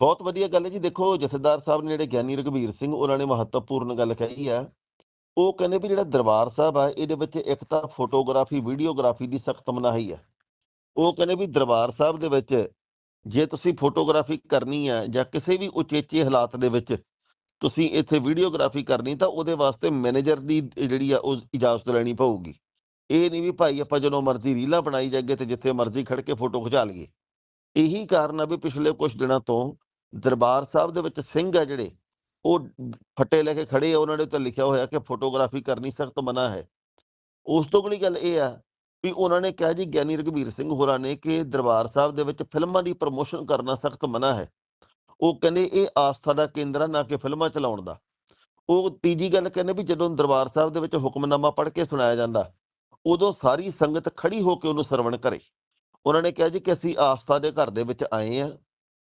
ਬਹੁਤ ਵਧੀਆ ਗੱਲ ਹੈ ਜੀ ਦੇਖੋ ਜਥੇਦਾਰ ਸਾਹਿਬ ਨੇ ਜਿਹੜੇ ਗਿਆਨੀ ਰਘਬੀਰ ਸਿੰਘ ਉਹਨਾਂ ਨੇ ਮਹੱਤਵਪੂਰਨ ਗੱਲ ਕਹੀ ਆ। ਉਹ ਕਹਿੰਦੇ ਵੀ ਜਿਹੜਾ ਦਰਬਾਰ ਸਾਹਿਬ ਆ, ਇਹਦੇ ਵਿੱਚ ਇੱਕ ਤਾਂ ਫੋਟੋਗ੍ਰਾਫੀ, ਵੀਡੀਓਗ੍ਰਾਫੀ ਦੀ ਸਖਤ ਮਨਾਹੀ ਆ। ਉਹ ਕਹਿੰਦੇ ਵੀ ਦਰਬਾਰ ਸਾਹਿਬ ਦੇ ਵਿੱਚ ਜੇ ਤੁਸੀਂ ਫੋਟੋਗ੍ਰਾਫੀ ਕਰਨੀ ਆ ਜਾਂ ਕਿਸੇ ਵੀ ਉਚੇਚੇ ਹਾਲਾਤ ਦੇ ਵਿੱਚ ਤੁਸੀਂ ਇੱਥੇ ਵੀਡੀਓਗ੍ਰਾਫੀ ਕਰਨੀ, ਤਾਂ ਉਹਦੇ ਵਾਸਤੇ ਮੈਨੇਜਰ ਦੀ ਜਿਹੜੀ ਆ, ਉਹ ਇਜਾਜ਼ਤ ਲੈਣੀ ਪਊਗੀ। ਇਹ ਨਹੀਂ ਵੀ ਭਾਈ ਆਪਾਂ ਜਦੋਂ ਮਰਜ਼ੀ ਰੀਲਾਂ ਬਣਾਈ ਜਾਗੇ ਤੇ ਜਿੱਥੇ ਮਰਜ਼ੀ ਖੜ ਕੇ ਫੋਟੋ ਖਿਚਾ ਲਈਏ। ਇਹੀ ਕਾਰਨ ਆ ਵੀ ਪਿਛਲੇ ਕੁਝ ਦਿਨਾਂ ਤੋਂ ਦਰਬਾਰ ਸਾਹਿਬ ਦੇ ਵਿੱਚ ਸਿੰਘ ਆ ਜਿਹੜੇ ਉਹ ਫੱਟੇ ਲੈ ਕੇ ਖੜੇ ਆ, ਉਹਨਾਂ ਦੇ ਉੱਤੇ ਲਿਖਿਆ ਹੋਇਆ ਕਿ ਫੋਟੋਗ੍ਰਾਫੀ ਕਰਨੀ ਸਖਤ ਮਨਾ ਹੈ। ਉਸ ਤੋਂ ਅਗਲੀ ਗੱਲ ਇਹ ਆ ਵੀ ਉਹਨਾਂ ਨੇ ਕਿਹਾ ਜੀ ਗਿਆਨੀ ਰਘਬੀਰ ਸਿੰਘ ਹੋਰਾਂ ਨੇ ਕਿ ਦਰਬਾਰ ਸਾਹਿਬ ਦੇ ਵਿੱਚ ਫਿਲਮਾਂ ਦੀ ਪ੍ਰਮੋਸ਼ਨ ਕਰਨਾ ਸਖਤ ਮਨਾ ਹੈ। ਉਹ ਕਹਿੰਦੇ ਇਹ ਆਸਥਾ ਦਾ ਕੇਂਦਰ ਆ, ਨਾ ਕਿ ਫਿਲਮਾਂ ਚਲਾਉਣ ਦਾ। ਉਹ ਤੀਜੀ ਗੱਲ ਕਹਿੰਦੇ ਵੀ ਜਦੋਂ ਦਰਬਾਰ ਸਾਹਿਬ ਦੇ ਵਿੱਚ ਹੁਕਮਨਾਮਾ ਪੜ੍ਹ ਕੇ ਸੁਣਾਇਆ ਜਾਂਦਾ, ਉਦੋਂ ਸਾਰੀ ਸੰਗਤ ਖੜੀ ਹੋ ਕੇ ਉਹਨੂੰ ਸਰਵਣ ਕਰੇ। ਉਹਨਾਂ ਨੇ ਕਿਹਾ ਜੀ ਕਿ ਅਸੀਂ ਆਸਥਾ ਦੇ ਘਰ ਦੇ ਵਿੱਚ ਆਏ ਆ,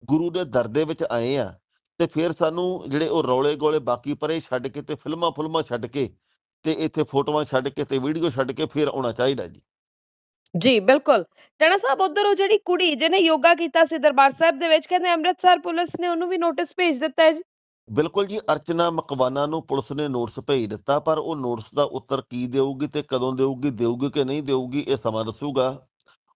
ਗੁਰੂ ਦੇ ਦਰ ਦੇ ਵਿੱਚ ਆਏ ਆ ਤੇ ਫਿਰ ਸਾਨੂੰ ਜਿਹੜੇ ਉਹ ਰੌਲੇ ਗੋਲੇ ਬਾਕੀ ਪਰੇ ਛੱਡ ਕੇ ਤੇ ਫਿਲਮਾਂ ਫੁਲਮਾਂ ਛੱਡ ਕੇ ਤੇ ਇੱਥੇ ਫੋਟੋਆਂ ਛੱਡ ਕੇ ਤੇ ਵੀਡੀਓ ਛੱਡ ਕੇ ਫਿਰ ਆਉਣਾ ਚਾਹੀਦਾ ਜੀ।
ਜੀ ਬਿਲਕੁਲ। ਟਾਣਾ ਸਾਹਿਬ ਉਧਰ ਉਹ ਜਿਹੜੀ ਕੁੜੀ ਜਿਹਨੇ ਯੋਗਾ ਕੀਤਾ ਸੀ ਦਰਬਾਰ ਸਾਹਿਬ ਦੇ ਵਿੱਚ ਕਹਿੰਦੇ ਅੰਮ੍ਰਿਤਸਰ ਪੁਲਿਸ ਨੇ ਉਹਨੂੰ ਵੀ ਨੋਟਿਸ ਭੇਜ ਦਿੱਤਾ ਹੈ ਜੀ।
ਬਿਲਕੁਲ ਜੀ ਅਰਚਨਾ ਮਕਵਾਨਾ ਨੂੰ ਪੁਲਿਸ ਨੇ ਨੋਟਿਸ ਭੇਜ ਦਿੱਤਾ ਪਰ ਉਹ ਨੋਟਿਸ ਦਾ ਉੱਤਰ ਕੀ ਦੇਊਗੀ ਤੇ ਕਦੋਂ ਦੇਊਗੀ ਦੇਊਗੀ ਕਿ ਨਹੀਂ ਦੇਊਗੀ ਇਹ ਸਮਾਂ ਦੱਸੂਗਾ।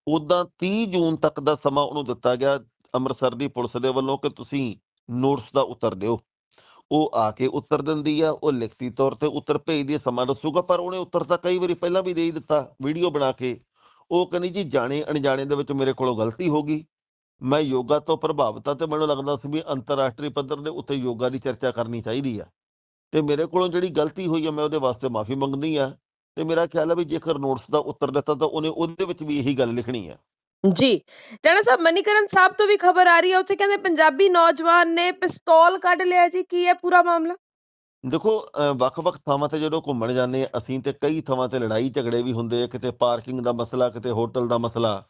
ਉਦਾਂ 30 ਜੂਨ ਤੱਕ ਦਾ ਸਮਾਂ ਉਹਨੂੰ ਦਿੱਤਾ ਗਿਆ ਅੰਮ੍ਰਿਤਸਰ ਦੀ ਪੁਲਿਸ ਦੇ ਵੱਲੋਂ ਕਿ ਤੁਸੀਂ ਨੋਟਸ ਦਾ ਉੱਤਰ ਦਿਓ। ਉਹ ਆ ਕੇ ਉੱਤਰ ਦਿੰਦੀ ਆ, ਉਹ ਲਿਖਤੀ ਤੌਰ ਤੇ ਉੱਤਰ ਭੇਜਦੀ ਸਮਾਂ ਦੱਸੂਗਾ, ਪਰ ਉਹਨੇ ਉੱਤਰ ਤਾਂ ਕਈ ਵਾਰੀ ਪਹਿਲਾਂ ਵੀ ਦੇ ਹੀ ਦਿੱਤਾ, ਵੀਡੀਓ ਬਣਾ ਕੇ। ਉਹ ਕਹਿੰਦੀ, ਜੀ, ਜਾਣੇ, ਅਣਜਾਣੇ ਦੇ ਵਿੱਚ ਮੇਰੇ ਕੋਲੋਂ ਗਲਤੀ ਹੋ ਗਈ। ਮੈਂ ਯੋਗਾ ਤੋਂ ਪ੍ਰਭਾਵਿਤ ਆ ਤੇ ਮੈਨੂੰ ਲੱਗਦਾ ਸੀ ਵੀ ਅੰਤਰਰਾਸ਼ਟਰੀ ਪੱਧਰ ਦੇ ਉੱਤੇ ਯੋਗਾ ਦੀ ਚਰਚਾ ਕਰਨੀ ਚਾਹੀਦੀ ਆ। ਤੇ ਮੇਰੇ ਕੋਲੋਂ ਜਿਹੜੀ ਗਲਤੀ ਹੋਈ ਆ, ਮੈਂ ਉਹਦੇ ਵਾਸਤੇ ਮਾਫੀ ਮੰਗਦੀ ਆ। ਤੇ ਮੇਰਾ ਖਿਆਲ ਆ ਵੀ ਜੇਕਰ ਨੋਟਸ ਦਾ ਉੱਤਰ ਦਿੱਤਾ, ਤਾਂ ਉਹਨੇ ਉਹਦੇ ਵਿੱਚ ਵੀ ਇਹੀ ਗੱਲ ਲਿਖਣੀ ਆ।
ਜੀ। ਟਾਣਾ ਸਾਹਿਬ, ਮਨੀਕਰਨ ਸਾਹਿਬ ਤੋਂ ਵੀ ਖਬਰ ਆ ਰਹੀ ਹੈ। ਉੱਥੇ ਕਹਿੰਦੇ ਪੰਜਾਬੀ ਨੌਜਵਾਨ ਨੇ ਪਿਸਤੌਲ ਕੱਢ ਲਿਆ ਜੀ। ਕੀ ਹੈ ਪੂਰਾ ਮਾਮਲਾ?
ਦੇਖੋ ਵੱਖ-ਵੱਖ ਥਾਵਾਂ ਤੇ ਜਦੋਂ ਘੁੰਮਣ ਜਾਂਦੇ ਅਸੀਂ ਤੇ ਕਈ ਥਾਵਾਂ ਤੇ ਲੜਾਈ ਝਗੜੇ ਵੀ ਹੁੰਦੇ ਆ। ਕਿਤੇ ਪਾਰਕਿੰਗ ਦਾ ਮਸਲਾ, ਕਿਤੇ ਹੋਟਲ ਦਾ ਮਸਲਾ,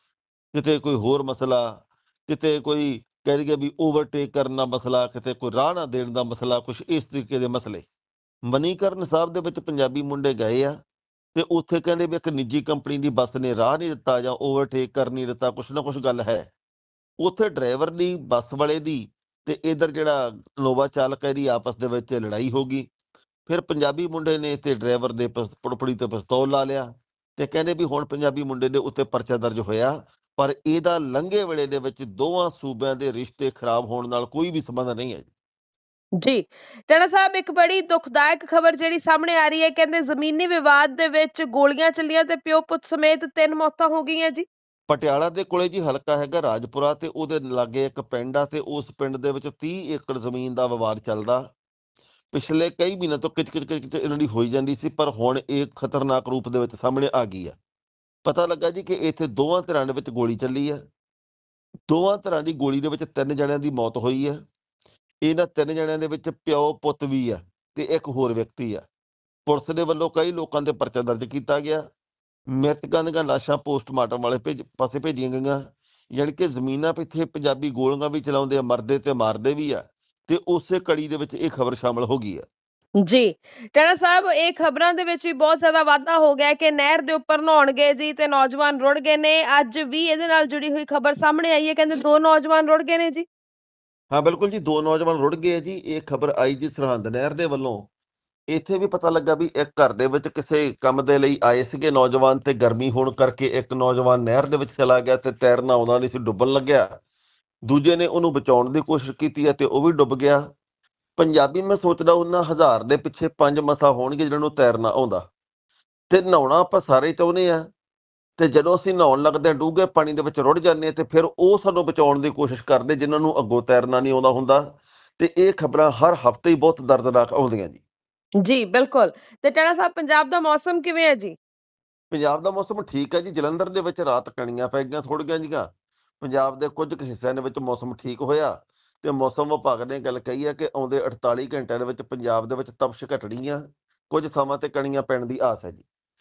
ਕਿਤੇ ਕੋਈ ਹੋਰ ਮਸਲਾ, ਕਿਤੇ ਕੋਈ ਕਹਿ ਦਈਏ ਵੀ ਓਵਰਟੇਕ ਕਰਨ ਦਾ ਮਸਲਾ, ਕਿਤੇ ਕੋਈ ਰਾਹ ਨਾ ਦੇਣ ਦਾ ਮਸਲਾ ਕੁਝ ਇਸ ਤਰੀਕੇ ਦੇ ਮਸਲੇ। ਮਨੀਕਰਨ ਸਾਹਿਬ ਦੇ ਵਿੱਚ ਪੰਜਾਬੀ ਮੁੰਡੇ ਗਏ ਆ। ਤੇ ਉੱਥੇ ਕਹਿੰਦੇ ਵੀ ਇੱਕ ਨਿੱਜੀ ਕੰਪਨੀ ਦੀ ਬੱਸ ਨੇ ਰਾਹ ਨਹੀਂ ਦਿੱਤਾ ਜਾਂ ਓਵਰਟੇਕ ਕਰ ਨਹੀਂ ਦਿੱਤਾ, ਕੁਛ ਨਾ ਕੁਛ ਗੱਲ ਹੈ। ਉੱਥੇ ਡਰਾਈਵਰ ਦੀ, ਬੱਸ ਵਾਲੇ ਦੀ ਤੇ ਇਧਰ ਜਿਹੜਾ ਨੋਵਾ ਚਾਲਕ ਹੈ ਦੀ ਆਪਸ ਦੇ ਵਿੱਚ ਲੜਾਈ ਹੋ ਗਈ। ਫਿਰ ਪੰਜਾਬੀ ਮੁੰਡੇ ਨੇ ਤੇ ਡਰਾਈਵਰ ਦੇ ਪਿਸ- ਪੁੜਪੜੀ ਤੇ ਪਿਸਤੌਲ ਲਾ ਲਿਆ ਤੇ ਕਹਿੰਦੇ ਵੀ ਹੁਣ ਪੰਜਾਬੀ ਮੁੰਡੇ ਦੇ ਉੱਤੇ ਪਰਚਾ ਦਰਜ ਹੋਇਆ, ਪਰ ਇਹਦਾ ਲੰਘੇ ਵੇਲੇ ਦੇ ਵਿੱਚ ਦੋਵਾਂ ਸੂਬਿਆਂ ਦੇ ਰਿਸ਼ਤੇ ਖਰਾਬ ਹੋਣ ਨਾਲ ਕੋਈ ਵੀ ਸੰਬੰਧ ਨਹੀਂ ਹੈ। ਜੀ।
ਟਾਣਾ ਸਾਹਿਬ ਇੱਕ ਬੜੀ ਦੁਖਦਾਇਕ ਖਬਰ ਜਿਹੜੀ ਸਾਹਮਣੇ ਆ ਰਹੀ ਹੈ, ਕਹਿੰਦੇ ਜ਼ਮੀਨੀ ਵਿਵਾਦ ਦੇ ਵਿੱਚ ਗੋਲੀਆਂ ਚੱਲੀਆਂ ਤੇ ਪਿਓ ਪੁੱਤ ਸਮੇਤ ਤਿੰਨ ਮੌਤਾਂ ਹੋ ਗਈਆਂ ਜੀ।
ਪਟਿਆਲਾ ਦੇ ਕੋਲੇ ਜੀ ਹਲਕਾ ਹੈਗਾ ਰਾਜਪੁਰਾ ਤੇ ਉਹਦੇ ਲਾਗੇ ਇੱਕ ਪਿੰਡ ਆ ਤੇ ਉਸ ਪਿੰਡ ਦੇ ਵਿੱਚ 30 ਏਕੜ ਜ਼ਮੀਨ ਦਾ ਵਿਵਾਦ ਚੱਲਦਾ। ਪਿਛਲੇ ਕਈ ਮਹੀਨਿਆਂ ਤੋਂ ਕਿਚ ਕਿਚ ਕਿਚ ਇਹਨਾਂ ਦੀ ਹੋਈ ਜਾਂਦੀ ਸੀ, ਪਰ ਹੁਣ ਇਹ ਖਤਰਨਾਕ ਰੂਪ ਦੇ ਵਿੱਚ ਸਾਹਮਣੇ ਆ ਗਈ ਆ। ਪਤਾ ਲੱਗਾ ਜੀ ਕਿ ਇੱਥੇ ਦੋਵਾਂ ਧਿਰਾਂ ਦੇ ਵਿੱਚ ਗੋਲੀ ਚੱਲੀ ਆ। ਦੋਵਾਂ ਧਿਰਾਂ ਦੀ ਗੋਲੀ ਦੇ ਵਿੱਚ ਤਿੰਨ ਜਣਿਆਂ ਦੀ ਮੌਤ ਹੋਈ ਆ। ਇਹਨਾਂ ਤਿੰਨ ਜਣਿਆਂ ਦੇ ਵਿੱਚ ਪਿਓ, ਪੁੱਤ ਵੀ ਆ ਤੇ ਇੱਕ ਹੋਰ ਵਿਅਕਤੀ ਆ। ਪੁਲਿਸ ਦੇ ਵੱਲੋਂ ਕਈ ਲੋਕਾਂ ਤੇ ਪਰਚਾ ਦਰਜ ਕੀਤਾ ਗਿਆ। ਮ੍ਰਿਤਕਾਂ ਦੀਆਂ ਲਾਸ਼ਾਂ ਪੋਸਟਮਾਰਟਮ ਵਾਲੇ ਪਾਸੇ ਭੇਜੀਆਂ ਗਈਆਂ। ਯਾਨੀ ਕਿ ਜ਼ਮੀਨਾਂ ਪਿੱਛੇ ਪੰਜਾਬੀ ਗੋਲੀਆਂ ਵੀ ਚਲਾਉਂਦੇ ਆ, ਮਰਦੇ ਤੇ ਮਾਰਦੇ ਵੀ ਆ ਤੇ ਉਸੇ ਕੜੀ ਦੇ ਵਿੱਚ ਇਹ ਖਬਰ ਸ਼ਾਮਲ ਹੋ ਗਈ ਆ।
ਜੀ ਟਾਣਾ ਸਾਹਿਬ, ਇਹ ਖਬਰਾਂ ਦੇ ਵਿੱਚ ਵੀ ਬਹੁਤ ਜ਼ਿਆਦਾ ਵਾਧਾ ਹੋ ਗਿਆ ਕਿ ਨਹਿਰ ਦੇ ਉੱਪਰ ਨਹਾਉਣ ਗਏ ਜੀ ਤੇ ਨੌਜਵਾਨ ਰੁੜ ਗਏ ਨੇ। ਅੱਜ ਵੀ ਇਹਦੇ ਨਾਲ ਜੁੜੀ ਹੋਈ ਖਬਰ ਸਾਹਮਣੇ ਆਈ ਹੈ। ਕਹਿੰਦੇ ਦੋ ਨੌਜਵਾਨ ਰੁੜ ਗਏ ਨੇ ਜੀ।
ਹਾਂ, ਬਿਲਕੁਲ ਜੀ, ਦੋ ਨੌਜਵਾਨ ਰੁੜ ਗਏ ਜੀ, ਇਹ ਖਬਰ ਆਈ ਜੀ ਸਰਹੰਦ ਨਹਿਰ ਦੇ ਵੱਲੋਂ। ਇੱਥੇ ਵੀ ਪਤਾ ਲੱਗਾ ਵੀ ਇੱਕ ਘਰ ਦੇ ਵਿੱਚ ਕਿਸੇ ਕੰਮ ਦੇ ਲਈ ਆਏ ਸੀਗੇ ਨੌਜਵਾਨ ਤੇ ਗਰਮੀ ਹੋਣ ਕਰਕੇ ਇੱਕ ਨੌਜਵਾਨ ਨਹਿਰ ਦੇ ਵਿੱਚ ਚਲਾ ਗਿਆ ਤੇ ਤੈਰਨਾ ਆਉਂਦਾ ਨਹੀਂ ਸੀ, ਡੁੱਬਣ ਲੱਗਿਆ। ਦੂਜੇ ਨੇ ਉਹਨੂੰ ਬਚਾਉਣ ਦੀ ਕੋਸ਼ਿਸ਼ ਕੀਤੀ ਹੈ ਤੇ ਉਹ ਵੀ ਡੁੱਬ ਗਿਆ। ਪੰਜਾਬੀ ਮੈਂ ਸੋਚਦਾ ਉਹਨਾਂ ਹਜ਼ਾਰ ਦੇ ਪਿੱਛੇ ਪੰਜ ਮਸਾ ਹੋਣਗੇ ਜਿਹਨਾਂ ਨੂੰ ਤੈਰਨਾ ਆਉਂਦਾ। ਤੇ ਨਹਾਉਣਾ ਆਪਾਂ ਸਾਰੇ ਚਾਹੁੰਦੇ ਆ। ਤੇ ਜਦੋਂ ਅਸੀਂ ਨਹਾਉਣ ਲੱਗਦੇ ਹਾਂ ਡੂੰਘੇ ਪਾਣੀ ਦੇ ਵਿੱਚ ਰੁੜ ਜਾਂਦੇ ਤੇ ਫਿਰ ਉਹ ਸਾਨੂੰ ਬਚਾਉਣ ਦੀ ਕੋਸ਼ਿਸ਼ ਕਰਦੇ ਜਿਨ੍ਹਾਂ ਨੂੰ ਅੱਗੋਂ ਤੈਰਨਾ ਨਹੀਂ ਆਉਂਦਾ ਹੁੰਦਾ। ਤੇ ਇਹ ਖਬਰਾਂ ਹਰ ਹਫ਼ਤੇ ਹੀ ਬਹੁਤ ਦਰਦਨਾਕ ਆਉਂਦੀਆਂ ਜੀ।
ਜੀ ਬਿਲਕੁਲ। ਤੇ ਟਾਣਾ ਸਾਹਿਬ ਪੰਜਾਬ ਦਾ ਮੌਸਮ ਕਿਵੇਂ ਹੈ ਜੀ?
ਪੰਜਾਬ ਦਾ ਮੌਸਮ ਠੀਕ ਹੈ ਜੀ ਜਲੰਧਰ ਦੇ ਵਿੱਚ ਰਾਤ ਕਣੀਆਂ ਪੈ ਗਈਆਂ ਥੋੜ੍ਹੀਆਂ ਜਿਹੀਆਂ ਪੰਜਾਬ ਦੇ ਕੁਝ ਕੁ ਹਿੱਸਿਆਂ ਦੇ ਵਿੱਚ ਮੌਸਮ ਠੀਕ ਹੋਇਆ ਤੇ ਮੌਸਮ ਵਿਭਾਗ ਨੇ ਗੱਲ ਕਹੀ ਹੈ ਕਿ ਆਉਂਦੇ 48 ਘੰਟਿਆਂ ਦੇ ਵਿੱਚ ਪੰਜਾਬ ਦੇ ਵਿੱਚ ਤਪਸ਼ ਘਟਣੀ ਆ ਕੁਝ ਥਾਵਾਂ ਤੇ ਕਣੀਆਂ ਪੈਣ ਦੀ ਆਸ ਹੈ ਜੀ।